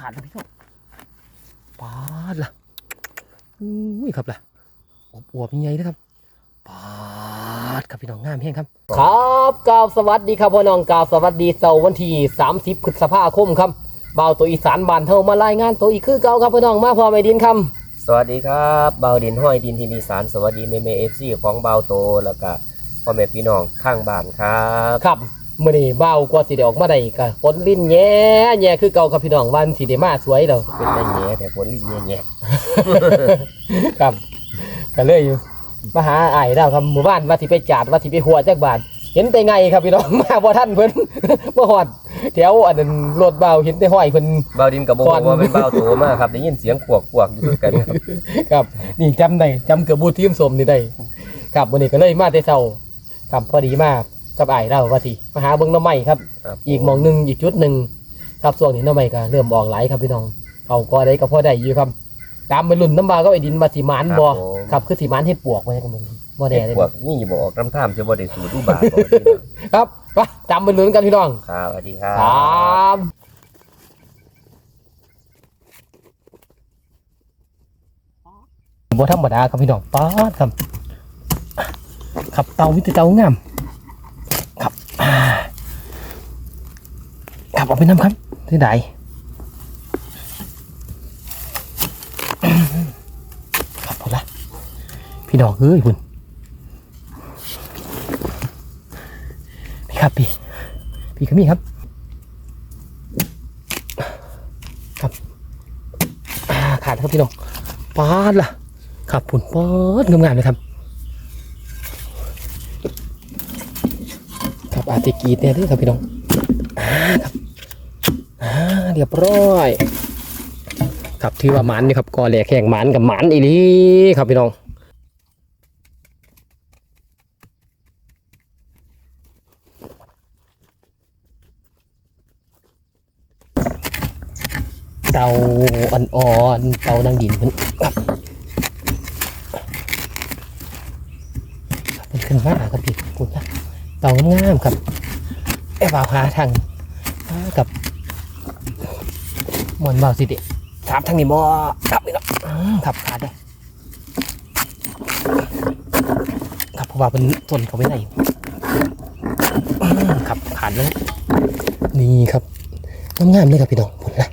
ขาดแล้วพี่น้องปาดล่ะอุ้ยครับล่ะอบอวบๆใหญ่ๆนะครับปาดครับพี่น้องงามแห้งครับ ครับกราบสวัสดีครับพ่อน้องกราบสวัสดีเสาร์วันที่30พฤษภาคมครับบ่าวตัวอีสานบ้านเฮามารายงานตัวอีกคือเก่าครับพ่อน้องมาพอไม่ดินคำสวัสดีครับเบาดินห้อยดินทินีสารสวัสดีเมเมเอฟซีของเบาโตแล้วก็พ่อแม่พี่น้องข้างบ้านครับครับ มื้อนี้บ่าวกว่าสิได้ออกมาได้ก็ฝนลิ้นแย่แย่คือเก่าครับพี่น้องวันสิได้มาสวยแล้วเป็นได้แง่แต่ผลลิ้นแง่แง่ครับก็เลยอยู่มาหาอ้ายแล้วครับหมู่บ้านว่าสิไปจาดว่าสิไปหัวจักบาทเห็นแต่ไงครับพี่น้องมาบ่ทันเพิ่นบ่ฮอดแถวอันนั้นรถเบาเห็นแต่ห้อยเพิ่นเบาดินกับโบก่อนว่าเป็นเบาโตมากครับได้ยินเสียงขวกขวกอยู่ด้วยกันครับครับ นี่จำได้จำเกือบบูทีมสมนี่ได้ครับวันนี้ก็เลยมาแต่เช้าครับพอดีมาก กับอ้ายเราว่าสิมาหาเบิ่งหน้ำใหม่ครับ ครับอีกหมองหนึงอีกจุดหนึ่งครับส่วนนี้หน้ำใหม่ก็เริ่มออกหลายครับพี่น้องเขาก็ได้ก็พอได้อยู่ครับ ตามไปรุ่นน้ำบาก็ไอ้ดินมาสิหมานบ่ผมครับคือสิหมานเฮ็ดปวกไว้กันมึงบ่แน่เลยขวกนี่บอกออกน้ำท่ามจะบ่ได้สูดูบาทบอกพี่น้องครับไปจำไปลุ้นกันพี่น้อง ครับสวัสดีครับครับบ่ธรรมดาครับพี่น้องป๊าดครับขับเตาวิตเตางามครับอ่า ออกไปน้ำครับที่ไหนครับพอละพี่น้องเอ้ยคุณพี่ครับพี่ พี่ขมีครับ ครับขาดครับพี่น้องปาดล่ะ ครับผุนปาดงามๆเลยครับครับอาจจะกรีดเนี่ยเด้วยครับพี่น้องครับ เรียบร้อย ครับถือว่าหมันนี่ครับกอแหลกแข่งหมันกับหมันอีหลีครับพี่น้องเตาอ่อนๆเตานางดินเพิ่นครับเป็นขึ้นมาครับพี่คุณนะเตางามครับไอ้บ่าวหาทางหากับ หมอนบ่าวสิเดะถามทางนี้บ่ครับนี่เนาะอืมครับขาดเลยครับเพราะว่าเป็นต้นเขาไม่ได้อืมครับขาดเลยนี่ครับงามๆเลยครับพี่น้องผลนะ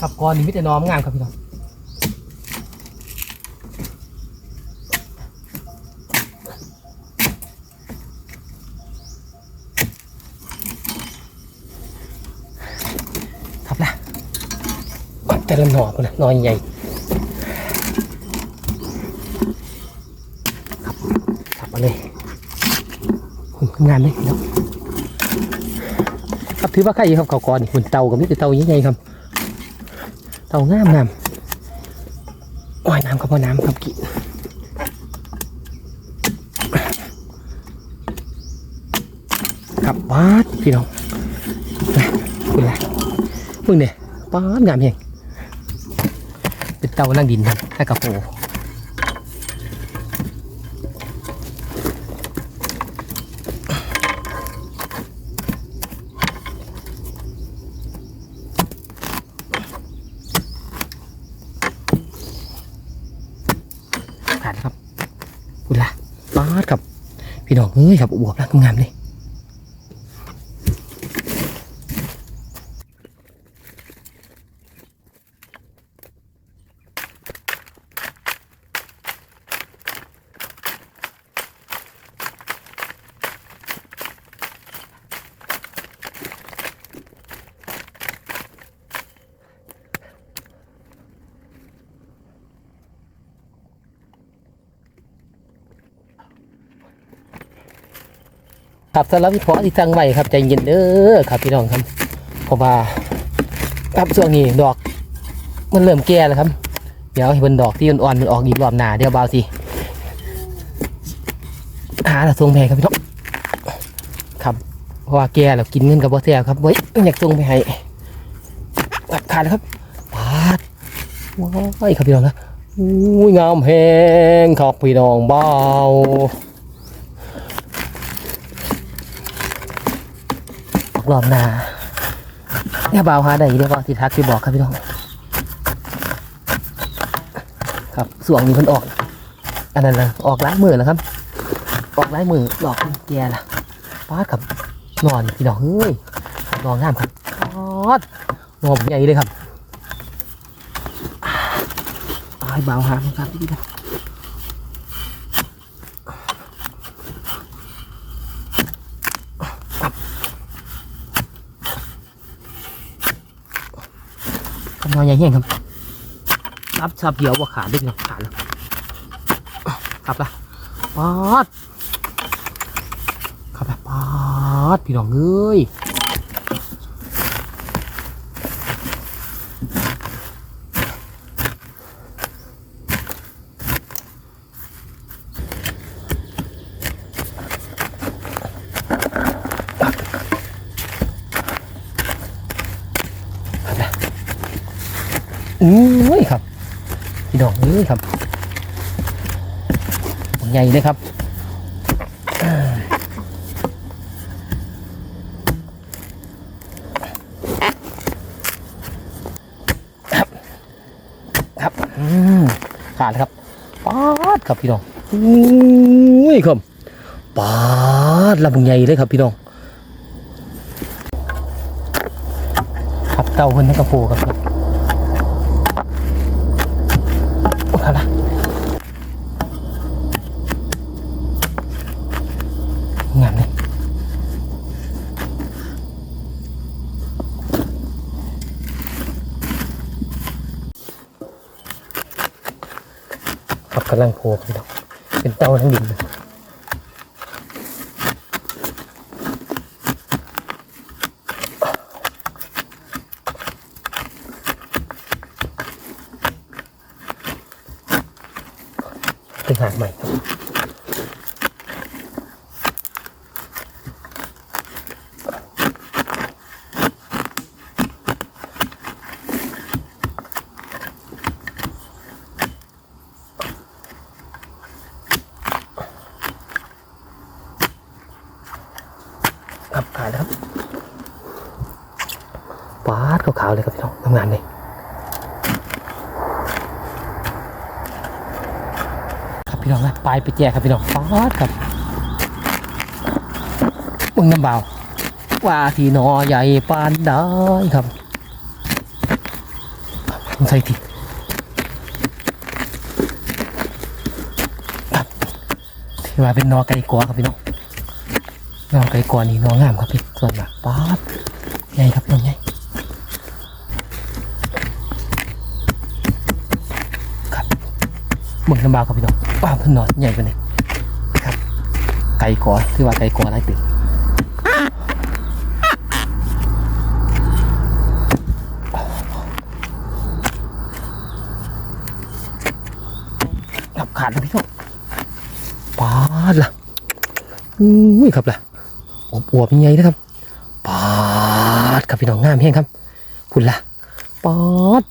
ครับก้อนนี้มิแต่น้อมงามครับพี่น้องครับล่ะ แต่ละหน่อคนนะหน่อใหญ่ครับครับมาเลยคุณงานเลยพี่น้องครับถือว่าใครครับเขาก้อนนี่คุณเตากับมิแต่เตาใหญ่ๆครับ เต่างามงามโอ้ยน้ำครับพ่อน้ำครับกินครับปาพี่น้องคุณละมึงเนี่ยปาดงามเฮง เป็นเตานั่งดินครับแค่กระโปงขาดครับคุณละปาดครับ พี่น้องเอ้ยครับอวบแล้วงามเลย ครับสำหรับวิเคราะห์ที่สั่งไว้ครับใจเย็นเด้อครับพี่น้องครับเพราะว่าครับช่วงนี้ดอกมันเริ่มแก่แล้วครับ เดี๋ยวให้เป็นดอกที่อ่อนๆมันออกอีกรอบหนาเดี๋ยวเบาสิหาละทรงแพงครับพี่น้องครับเพราะว่าแก่แล้วกินเงินกับบ่แซ่บครับเว้ยอยากทรงไปให้ขาดแล้วครับปาดว้ายครับพี่น้องนะอุ้ยงามแหงครับพี่น้องเบาออก รอบหน้าเนี่ยเบาหาได้เดี๋ยวก็สิทักสิบอกครับพี่น้องครับสวงนี้มันออก อันนั้นนะออกล้ายมือแล้วครับ ออกล้ายมือหลอกแกล่ะป้าดครับนอนพี่น้องเฮ้ยนอนงามครับป๊าดนอนใหญ่เลยครับอ้ายเบาหางครับพี่น้อง นอนใหญ่แห้งครับรับชาเพียวว่าขาดด้วยนะขาดแล้วขับละป๊าดขับละป๊าดพี่น้องเอ้ย อุ้ยครับพี่น้องเอ้ยครับใหญ่เลยครับครับครับอืมขาดแล้วครับป๊าดครับพี่น้องอุ้ยครับป๊าดลำใหญ่เลยครับพี่น้องครับเต่าคนนี้กระโปครับครับโอ้ครับละงามเลยครับ กำลังโผล่ครับพี่น้องเป็นเต่าทั้งดินเป็นหางใหม่ครับขาดแล้วครับ ปาดขาวๆเลยครับพี่น้องทำงานเลยครับพี่น้องนะปลายไปแจกครับพี่น้องปาดครับมึงน้ำเบาว่าที่นอใหญ่ปานได้ครับผมใส่ทีครับที่ว่าเป็นนอไก่กัวครับพี่น้องนอไก่กัวนี่นองามครับพี่ส่วนแบบป๊าดใหญ่ครับน้องใหญ่ครับ หมึกน้ำบาวครับพี่น้องป้าพนอนใหญ่ไปเลยครับ ไก่กอที่ว่าไก่กออะไรตึกครับขาดนะพี่น้องป๊าดล่ะอุ้ยครับล่ะอวบอวบยังไงนะครับปาดครับพี่น้องงามแห้งครับคุณล่ะปาด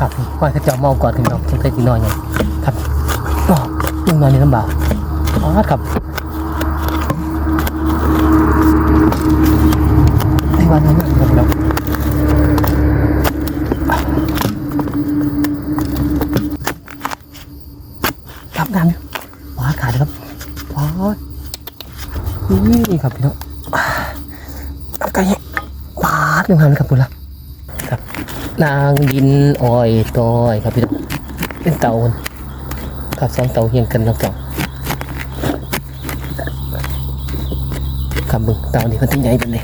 ครับก่อนเขาจะเอาเมาก่อนถึงน้องจะได้กินนอนไงครับอ๋อยังนอนในลำบากปาดครับที่วันนั้นะครับพี่น้องครับงามอยู่ว้าขาดครับว้านี่ครับพี่น้องอ่าไก่ปาดหนึ่งพันครับคุณละ นางดินอ้อยต้อยครับพี่น้องเป็นเต่าครับสองเต่าเฮียงกันทั้งสองครับมึงเต่านี่เขาที่ใหญ่กันเลย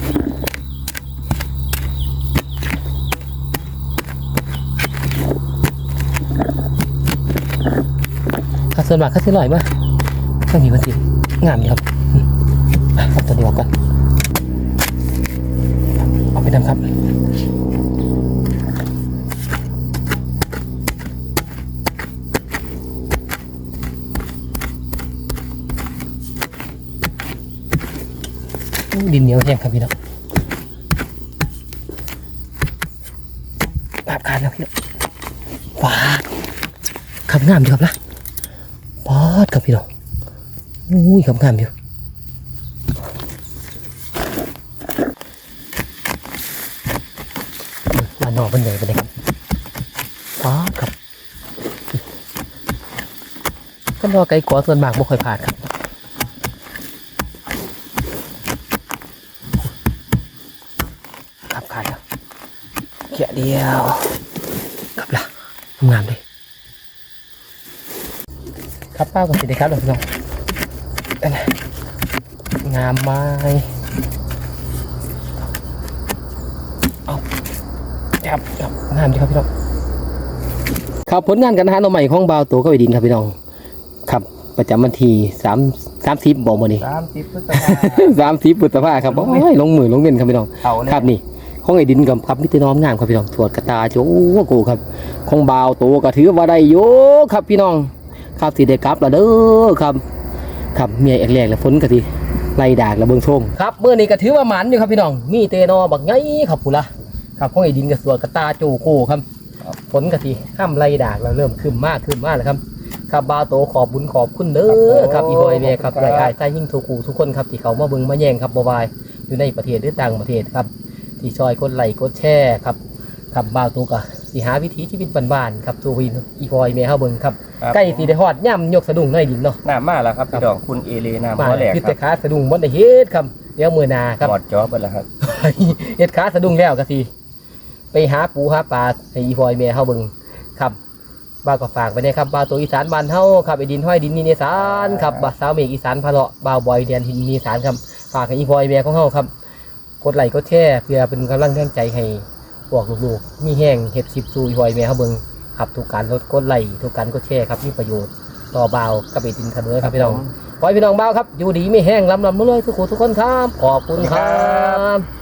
ครับส่วนมากเขาสิลอยมาช่วงนี้มันสิงามอยู่ครับเอาตัวนี้ออกก่อนเอาไปทำครับ ดินเหนียวแห้งครับพี่น้องปาบการแล้วพี่น้องว้าขับงามอยู่ครับนะปอดครับพี่น้องอุ้ยขับงามอยู่มานอกเป็นไหญ่ไปเลยครับฟ้าครับก็รอไก่กาส่วนมากบ่ค่อยผ่านครับ เขียเดียวครับละงามเลยครับป้าก็สิได้ครับหลวงพี่น้องนั่นน่ะงามไม้เอาจับจับงามดีครับพี่น้องครับผลงานการหาหน่อใหม่ของบาวตัวก็ไปดินครับพี่น้องครับประจำวันที่สามสามสิบบอกมาดิสามสิบพฤษภาสามสิบปุตตะภาครับโอ้ยลงมือลงเงินครับพี่น้องเขาเลยครับนี่ ของไอ้ดินกับครับมิตรน้อมงามครับพี่น้องถวดกระตาโจโกครับของบาวโตก็ถือว่าได้โยครับพี่น้อง ครับสิได้กลับและเด้อครับ ครับเมียแอกแรกแล้วฝนก็สิไล่ดากแล้วเบิ่งชงครับเมื่อนี้ก็ถือว่าหมันอยู่ครับพี่น้อง มีเตนอบักไงครับปุละครับของไอ้ดินกับสวดกระตาโจโกครับฝนก็สิห้ามไล่ดากแล้วเริ่มขึ้นมากขึ้นมากแล้วครับครับบาวโตขอบบุญขอบคุณเด้อครับอีบอยเมียครับรายการใจยิ่งถูกคูทุกคนครับที่เขามาเบิ่งมาแย่งครับบวายอยู่ในประเทศหรือต่างประเทศครับ ที่ซอยกดไลค์กดแชร์ครับครับบ่าวตุกอะสิหาวิถีชีวิตบ้านๆครับสู่วินอีพอยเมเฮาเบิ่งครับครับใกล้สิได้ฮอดย่ำยกสะดุ้งหน่อยดินเนาะน้ำมาแล้วครับพี่น้องคุณเอเลน้ำมาหัวแหลกยึดคแต่รับขาสะดุ้งบ่ได้เฮ็ดครับเดี๋ยวมื้อหน้าครับ หม ดจอเบิดแล้วครับ เฮ็ดขาสะดุ้งแล้วก็สิไปหาปูหาปลาให้อีพอยเมเฮาเบิ่งครับบ่าวก็ฝากไปนะครับบ่าวตัวอีสานบ้านเฮาครับไอ้ดินห้อยดินนี่อีสานครับบ่าวสาวเมฆอีสานพะเลาะบ่าวบอยเดียนทินนี่อีสานครับฝากให้อีพอยเมของเฮาครับ กดไลค์กดแชร์เพื่อเป็นกำลังแรงใจให้พวกลูกๆมีแห้งเห็ดสิบซูหอยแม่เขาเบิงครับทุกการลดกดไลค์ทุกการกดแชร์ครับมีประโยชน์ต่อเบาวกับเอตินครับเลยครับพี่น้องขอให้พี่น้องเบาวครับอยู่ดีไม่แห้งลำลำมาเลยทุกคนทุกคนครับขอบคุณครับ